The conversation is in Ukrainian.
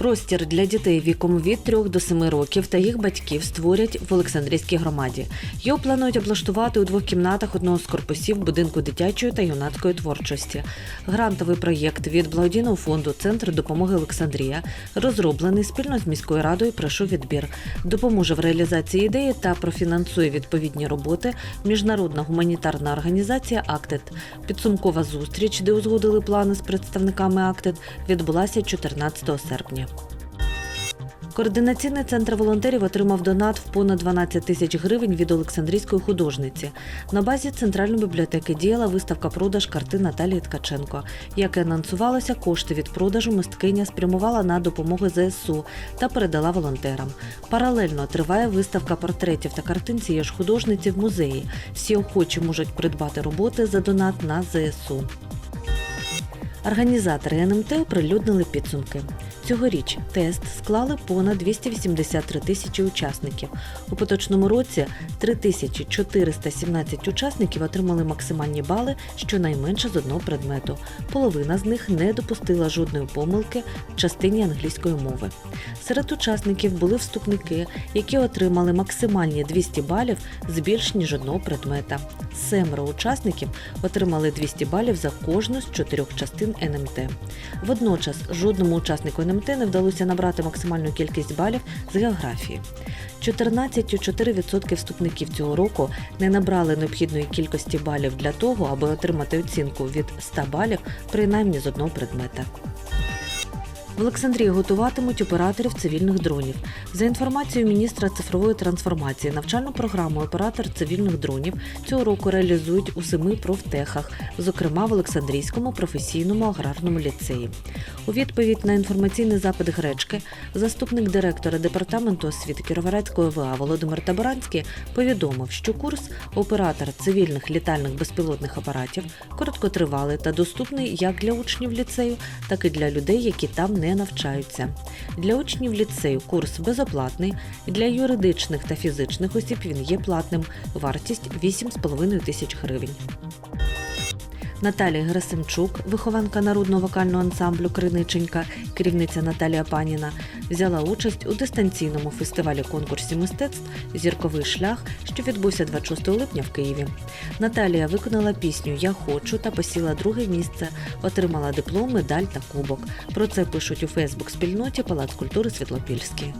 Простір для дітей віком від 3 до 7 років та їх батьків створять в Олександрійській громаді. Його планують облаштувати у двох кімнатах одного з корпусів будинку дитячої та юнацької творчості. Грантовий проєкт від благодійного фонду Центр допомоги Олександрія розроблений спільно з міською радою. Пройшов відбір. Допоможе в реалізації ідеї та профінансує відповідні роботи міжнародна гуманітарна організація Актет. Підсумкова зустріч, де узгодили плани з представниками Актет, відбулася 14 серпня. Координаційний центр волонтерів отримав донат в понад 12 тисяч гривень від Олександрійської художниці. На базі центральної бібліотеки діяла виставка продаж картин Наталії Ткаченко. Як і анонсувалося, кошти від продажу мисткиня спрямувала на допомогу ЗСУ та передала волонтерам. Паралельно триває виставка портретів та картин цієї ж художниці в музеї. Всі охочі можуть придбати роботи за донат на ЗСУ. Організатори НМТ оприлюднили підсумки. Цьогоріч тест склали понад 283 тисячі учасників. У поточному році 3417 учасників отримали максимальні бали щонайменше з одного предмету. Половина з них не допустила жодної помилки в частині англійської мови. Серед учасників були вступники, які отримали максимальні 200 балів з більш ніж одного предмета. Семеро учасників отримали 200 балів за кожну з чотирьох частин НМТ. Водночас жодному учаснику НМТ не вдалося набрати максимальну кількість балів з географії. 14,4% вступників цього року не набрали необхідної кількості балів для того, аби отримати оцінку від 100 балів принаймні з одного предмета. В Олександрії готуватимуть операторів цивільних дронів. За інформацією міністра цифрової трансформації, навчальну програму оператор цивільних дронів цього року реалізують у семи профтехах, зокрема в Олександрійському професійному аграрному ліцеї. У відповідь на інформаційний запит Гречки, заступник директора департаменту освіти Кіровоградської ОВА Володимир Табаранський повідомив, що курс оператор цивільних літальних безпілотних апаратів короткотривалий та доступний як для учнів ліцею, так і для людей, які там не навчаються. Для учнів ліцею курс безоплатний, для юридичних та фізичних осіб він є платним. Вартість 8,5 тисяч гривень. Наталія Герасимчук, вихованка народного вокального ансамблю Криниченька, керівниця Наталія Паніна, взяла участь у дистанційному фестивалі конкурсі мистецтв Зірковий шлях, що відбувся 26 липня в Києві. Наталія виконала пісню Я хочу та посіла друге місце, отримала диплом, медаль та кубок. Про це пишуть у Фейсбук спільноті Палац культури Світлопільський.